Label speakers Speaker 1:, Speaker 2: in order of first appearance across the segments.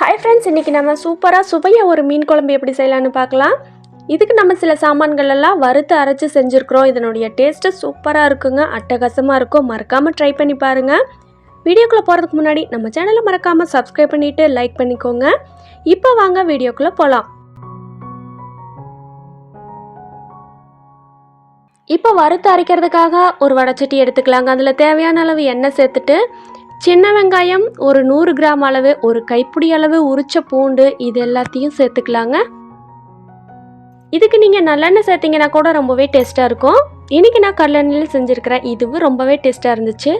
Speaker 1: Hi friends இன்றைக்கி நம்ம சூப்பராக சுவையாக ஒரு மீன் குழம்பு எப்படி செய்யலான்னு பார்க்கலாம். இதுக்கு நம்ம சில சாமான்கள் எல்லாம் வறுத்து அரைச்சி செஞ்சுருக்குறோம். இதனுடைய டேஸ்ட்டு சூப்பராக இருக்குங்க. அட்டகாசமாக இருக்கும். மறக்காமல் ட்ரை பண்ணி பாருங்கள் வீடியோக்குள்ளே போகிறதுக்கு முன்னாடி நம்ம சேனலை மறக்காமல் சப்ஸ்கிரைப் பண்ணிவிட்டு லைக் பண்ணிக்கோங்க. இப்போ வாங்க வீடியோக்குள்ளே போகலாம் இப்போ வறுத்து அரைக்கிறதுக்காக ஒரு வடச்சட்டி எடுத்துக்கலாங்க. அதில் தேவையான அளவு எண்ணெய் சேர்த்துட்டு சின்ன வெங்காயம் ஒரு நூறு கிராம் அளவு ஒரு கைப்பிடி அளவு உரிச்ச பூண்டு இது எல்லாத்தையும் சேர்த்துக்கலாங்க. இதுக்கு நீங்கள் நல்லெண்ணெய் சேர்த்தீங்கன்னா கூட ரொம்பவே டேஸ்ட்டாக இருக்கும். இன்றைக்கி நான் கடலெண்ணெயில் செஞ்சுருக்கிறேன் இதுவும் ரொம்பவே டேஸ்ட்டாக இருந்துச்சு.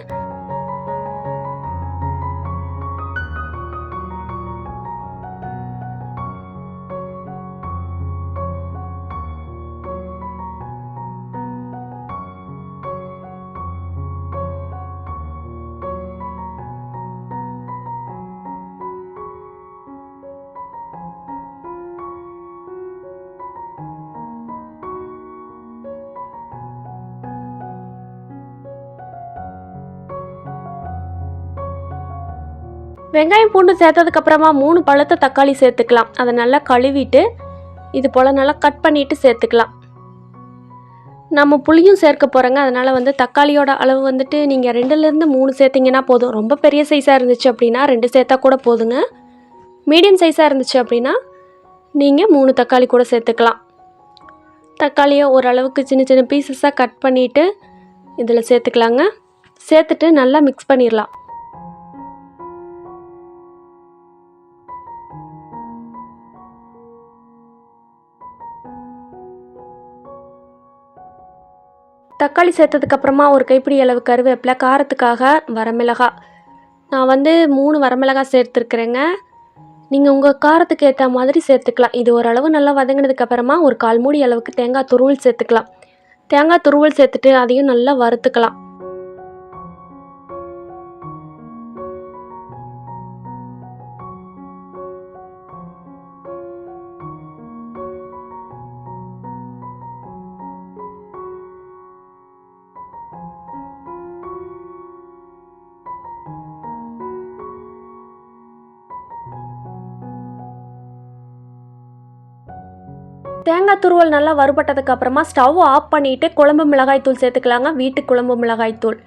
Speaker 1: வெங்காயம் பூண்டு சேர்த்ததுக்கப்புறமா மூணு பழுத்த தக்காளி சேர்த்துக்கலாம். அதை நல்லா கழுவிட்டு இது போல் நல்லா கட் பண்ணிட்டு சேர்த்துக்கலாம். நம்ம புளியும் சேர்க்க போகிறோங்க அதனால் வந்து தக்காளியோட அளவு வந்துட்டு நீங்கள் ரெண்டுலேருந்து மூணு சேர்த்திங்கன்னா போதும். ரொம்ப பெரிய சைஸாக இருந்துச்சு அப்படின்னா ரெண்டு சேர்த்தா கூட போதுங்க. மீடியம் சைஸாக இருந்துச்சு அப்படின்னா நீங்கள் மூணு தக்காளி கூட சேர்த்துக்கலாம். தக்காளியை ஓரளவுக்கு சின்ன சின்ன பீசஸாக கட் பண்ணிவிட்டு இதில் சேர்த்துக்கலாங்க. சேர்த்துட்டு நல்லா மிக்ஸ் பண்ணிடலாம் தக்காளி சேர்த்ததுக்கப்புறமா ஒரு கைப்பிடி அளவு கருவேப்பிலை காரத்துக்காக வரமிளகா. நான் வந்து மூணு வரமிளகா சேர்த்துருக்குறேங்க. நீங்கள் உங்கள் காரத்துக்கு ஏற்ற மாதிரி சேர்த்துக்கலாம். இது ஓரளவு நல்லா வதங்கினதுக்கப்புறமா ஒரு கால் மூடி அளவுக்கு தேங்காய் துருவல் சேர்த்துக்கலாம். தேங்காய் துருவல் சேர்த்துட்டு அதையும் நல்லா வறுத்துக்கலாம். தேங்காய் துருவல் நல்லா வறுபட்டதுக்கு அப்புறமா ஸ்டவ் ஆஃப் பண்ணிவிட்டு குழம்பு மிளகாய் தூள் சேர்த்துக்கலாங்க. வீட்டு குழம்பு மிளகாய் தூள்.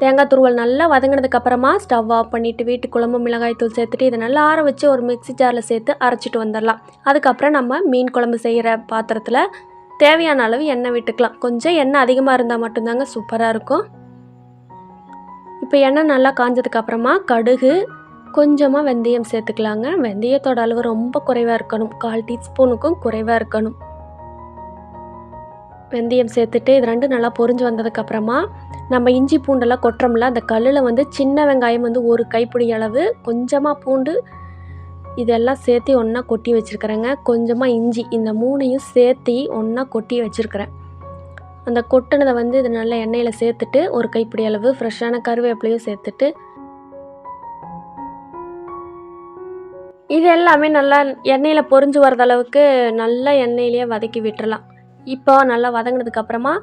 Speaker 1: தேங்காய் துருவல் நல்லா வதங்கினதுக்கு அப்புறமா ஸ்டவ் ஆஃப் பண்ணிவிட்டு வீட்டு குழம்பு மிளகாய் தூள் சேர்த்துட்டு இதை நல்லா ஆற வச்சு ஒரு மிக்ஸி ஜாரில் சேர்த்து அரைச்சிட்டு வந்துடலாம். அதுக்கப்புறம் நம்ம மீன் குழம்பு செய்கிற பாத்திரத்தில் தேவையான அளவு எண்ணெய் விட்டுக்கலாம். கொஞ்சம் எண்ணெய் அதிகமாக இருந்தால் மட்டும்தாங்க சூப்பராக இருக்கும். இப்போ எண்ணெய் நல்லா காஞ்சதுக்கு அப்புறமா கடுகு கொஞ்சமாக வெந்தயம் சேர்த்துக்கலாங்க. வெந்தயத்தோட அளவு ரொம்ப குறைவாக இருக்கணும். கால் டீஸ்பூனுக்கும் குறைவாக இருக்கணும். வெந்தயம் சேர்த்துட்டு இது ரெண்டும் நல்லா பொரிஞ்சு வந்ததுக்கப்புறமா நம்ம இஞ்சி பூண்டெல்லாம் கொட்டுறோம்ல அந்த கல்லில் வந்து சின்ன வெங்காயம் வந்து ஒரு கைப்பிடி அளவு கொஞ்சமாக பூண்டு இதெல்லாம் சேர்த்து ஒன்றா கொட்டி வச்சுருக்கிறேங்க. கொஞ்சமாக இஞ்சி இந்த மூணையும் சேர்த்து ஒன்றா கொட்டி வச்சுருக்கிறேன். அந்த கொட்டினதை வந்து இது நல்லா எண்ணெயில் சேர்த்துட்டு ஒரு கைப்பிடி அளவு ஃப்ரெஷ்ஷான கருவேப்பிலையும் சேர்த்துட்டு இது எல்லாமே நல்லா எண்ணெயில் பொரிஞ்சு வரது அளவுக்கு நல்லா எண்ணெயிலேயே வதக்கி விட்டுறலாம். இப்போ நல்லா வதங்கினதுக்கப்புறமா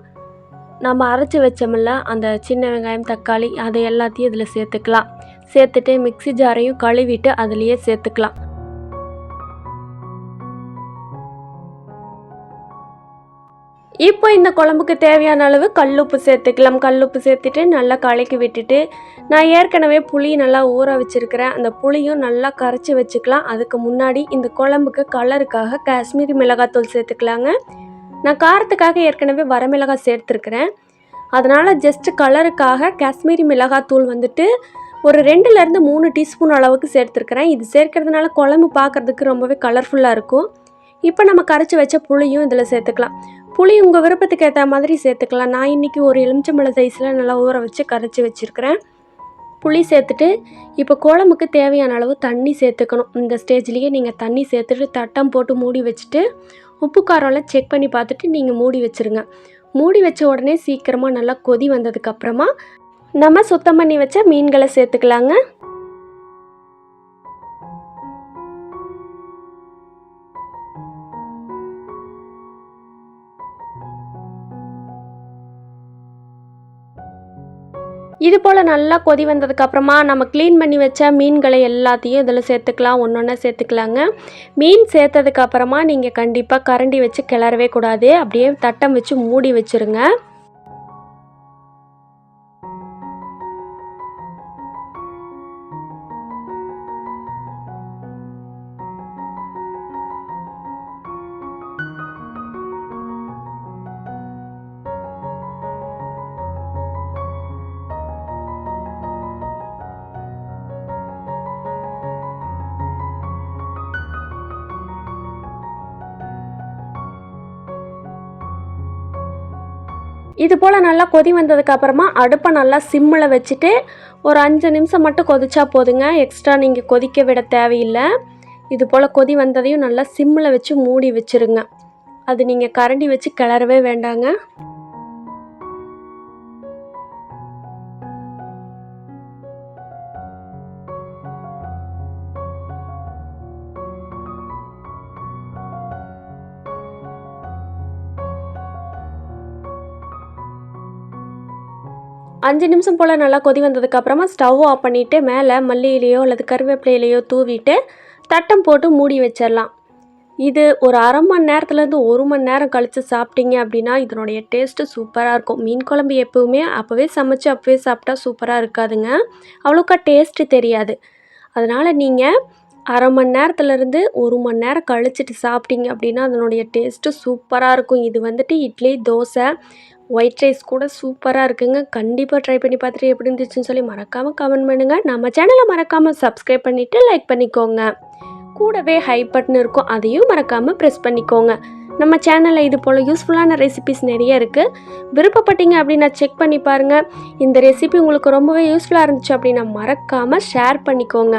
Speaker 1: நம்ம அரைச்சி வச்சோம்ல அந்த சின்ன வெங்காயம் தக்காளி அதை எல்லாத்தையும் இதில் சேர்த்துக்கலாம். சேர்த்துட்டு மிக்ஸி ஜாரையும் கழுவிட்டு அதுலேயே சேர்த்துக்கலாம். இப்போ இந்த குழம்புக்கு தேவையான அளவு கல்லுப்பு சேர்த்துக்கலாம். கல்லுப்பு சேர்த்துட்டு நல்லா கலக்கி விட்டுட்டு நான் ஏற்கனவே புளி நல்லா ஊற வச்சுருக்கிறேன். அந்த புளியும் நல்லா கரைச்சி வச்சுக்கலாம். அதுக்கு முன்னாடி இந்த குழம்புக்கு கலருக்காக காஷ்மீரி மிளகாத்தூள் சேர்த்துக்கலாங்க. நான் காரத்துக்காக ஏற்கனவே வரமிளகாய் சேர்த்துருக்குறேன். அதனால் ஜஸ்ட்டு கலருக்காக காஷ்மீரி மிளகாத்தூள் வந்துட்டு ஒரு ரெண்டுலேருந்து மூணு டீஸ்பூன் அளவுக்கு சேர்த்துருக்குறேன். இது சேர்க்கறதுனால குழம்பு பார்க்குறதுக்கு ரொம்பவே கலர்ஃபுல்லாக இருக்கும். இப்போ நம்ம கரைச்சி வச்ச புளியும் இதில் சேர்த்துக்கலாம். புளி உங்கள் விருப்பத்துக்கு ஏற்ற மாதிரி சேர்த்துக்கலாம். நான் இன்றைக்கி ஒரு எலுமிச்சம்பழ சைஸில் நல்லா ஊற வச்சு கரைச்சி வச்சுருக்கிறேன். புளி சேர்த்துட்டு இப்போ குழம்புக்கு தேவையான அளவு தண்ணி சேர்த்துக்கணும். இந்த ஸ்டேஜ்லேயே நீங்கள் தண்ணி சேர்த்துட்டு தட்டம் போட்டு மூடி வச்சுட்டு உப்பு காரம்லாம் செக் பண்ணி பார்த்துட்டு நீங்கள் மூடி வச்சுருங்க. மூடி வச்ச உடனே சீக்கிரமாக நல்லா கொதி வந்ததுக்கப்புறமா நம்ம சுத்தம் பண்ணி வச்ச மீன்களை சேர்த்துக்கலாங்க. இது போல் நல்லா கொதி வந்ததுக்கப்புறமா நம்ம க்ளீன் பண்ணி வச்ச மீன்களை எல்லாத்தையும் இதில் சேர்த்துக்கலாம். ஒன்று ஒன்றா சேர்த்துக்கலாங்க. மீன் சேர்த்ததுக்கப்புறமா நீங்கள் கண்டிப்பாக கரண்டி வச்சு கிளறவே கூடாது. அப்படியே தட்டம் வச்சு மூடி வச்சுருங்க. இது போல் நல்லா கொதி வந்ததுக்கு அப்புறமா அடுப்பை நல்லா சிம்மில் வச்சுட்டு ஒரு அஞ்சு நிமிஷம் மட்டும் கொதிச்சா போதுங்க. எக்ஸ்ட்ரா நீங்கள் கொதிக்க விட தேவையில்லை. இது போல் கொதி வந்ததையும் நல்லா சிம்மில் வச்சு மூடி வச்சுருங்க. அது நீங்கள் கரண்டி வச்சு கிளறவே வேண்டாங்க. அஞ்சு நிமிஷம் போல் நல்லா கொதி வந்ததுக்கப்புறமா ஸ்டவ் ஆஃப் பண்ணிவிட்டு மேலே மல்லி அல்லது கருவேப்பிலையிலையோ தூவிட்டு தட்டம் போட்டு மூடி வச்சிடலாம். இது ஒரு அரை மணி நேரத்துலேருந்து ஒரு மணி நேரம் கழித்து சாப்பிட்டீங்க அப்படின்னா இதனுடைய டேஸ்ட்டு சூப்பராக இருக்கும். மீன் குழம்பு எப்போவுமே அப்போவே சமைச்சு அப்போவே சாப்பிட்டா சூப்பராக இருக்காதுங்க. அவ்வளோக்கா டேஸ்ட்டு தெரியாது. அதனால் நீங்கள் அரை மணி நேரத்துலேருந்து ஒரு மணி நேரம் கழிச்சிட்டு சாப்பிட்டீங்க அப்படின்னா அதனுடைய டேஸ்ட்டு சூப்பராக இருக்கும். இது வந்துட்டு இட்லி தோசை ஒயிட் ரைஸ் கூட சூப்பராக இருக்குங்க. கண்டிப்பாக ட்ரை பண்ணி பார்த்துட்டு எப்படி இருந்துச்சுன்னு சொல்லி மறக்காமல் கமெண்ட் பண்ணுங்கள் நம்ம சேனலை மறக்காமல் சப்ஸ்கிரைப் பண்ணிவிட்டு லைக் பண்ணிக்கோங்க. கூடவே ஹை பட்டன் இருக்கும். அதையும் மறக்காமல் ப்ரெஸ் பண்ணிக்கோங்க. நம்ம சேனலில் இது போல் யூஸ்ஃபுல்லான ரெசிபிஸ் நிறைய இருக்குது விருப்பப்பட்டீங்க அப்படின்னா செக் பண்ணி பாருங்கள் இந்த ரெசிபி உங்களுக்கு ரொம்பவே யூஸ்ஃபுல்லாக இருந்துச்சு அப்படின்னா மறக்காமல் ஷேர் பண்ணிக்கோங்க.